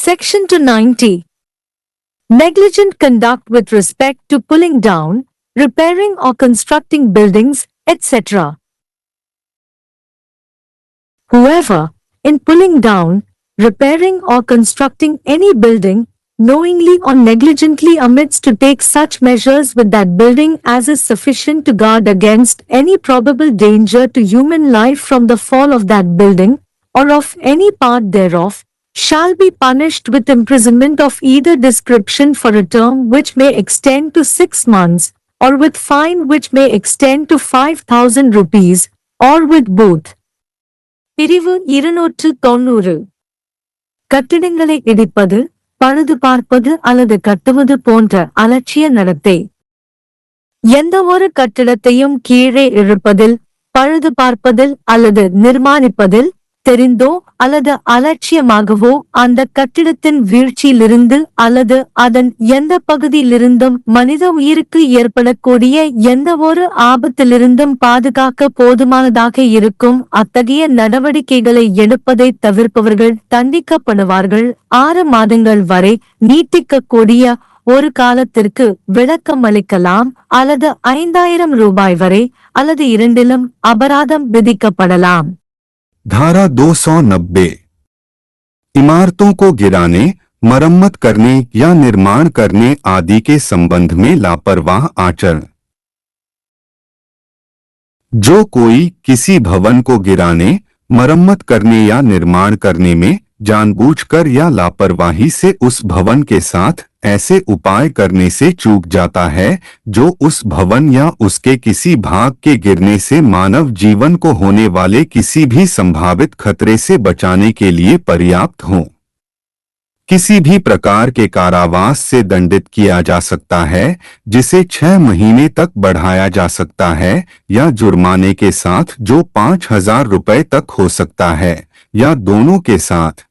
Section 290. Negligent conduct with respect to pulling down, repairing or constructing buildings, etc. Whoever, in pulling down, repairing or constructing any building, knowingly or negligently omits to take such measures with that building as is sufficient to guard against any probable danger to human life from the fall of that building, or of any part thereof, shall be punished with imprisonment of either description for a term which may extend to six months, or with fine which may extend to five thousand rupees, or with both. பிரிவு இருநூற்று தொன்னூறு கட்டிடங்களை இடிப்பது பழுது பார்ப்பது அல்லது கட்டுவது போன்ற அலட்சிய நடத்தை எந்த ஒரு கட்டிடத்தையும் கீழே இழுப்பதில் பழுது பார்ப்பதில் அல்லது நிர்மாணிப்பதில் தெரிந்தோ அல்லது அலட்சியமாகவோ அந்த கட்டிடத்தின் வீழ்ச்சியிலிருந்து அல்லது அதன் எந்த பகுதியிலிருந்தும் மனித உயிருக்கு ஏற்படக்கூடிய எந்த ஒரு ஆபத்திலிருந்தும் பாதுகாக்க போதுமானதாக இருக்கும் அத்தகைய நடவடிக்கைகளை எடுப்பதை தவிர்ப்பவர்கள் தண்டிக்கப்படுவார்கள். ஆறு மாதங்கள் வரை நீட்டிக்கக்கூடிய ஒரு காலத்திற்கு விளக்கம் அளிக்கலாம் அல்லது ஐந்தாயிரம் ரூபாய் வரை அல்லது இரண்டிலும் அபராதம் விதிக்கப்படலாம். धारा 290 इमारतों को गिराने, मरम्मत करने या निर्माण करने आदि के संबंध में लापरवाह आचरण। जो कोई किसी भवन को गिराने, मरम्मत करने या निर्माण करने में जानबूझकर या लापरवाही से उस भवन के साथ ऐसे उपाय करने से चूक जाता है, जो उस भवन या उसके किसी भाग के गिरने से मानव जीवन को होने वाले किसी भी संभावित खतरे से बचाने के लिए पर्याप्त हो। किसी भी प्रकार के कारावास से दंडित किया जा सकता है, जिसे छह महीने तक बढ़ाया जा सकता है, या जुर्माने के साथ जो पाँच हज़ार रुपए तक हो सकता है, या दोनों के साथ।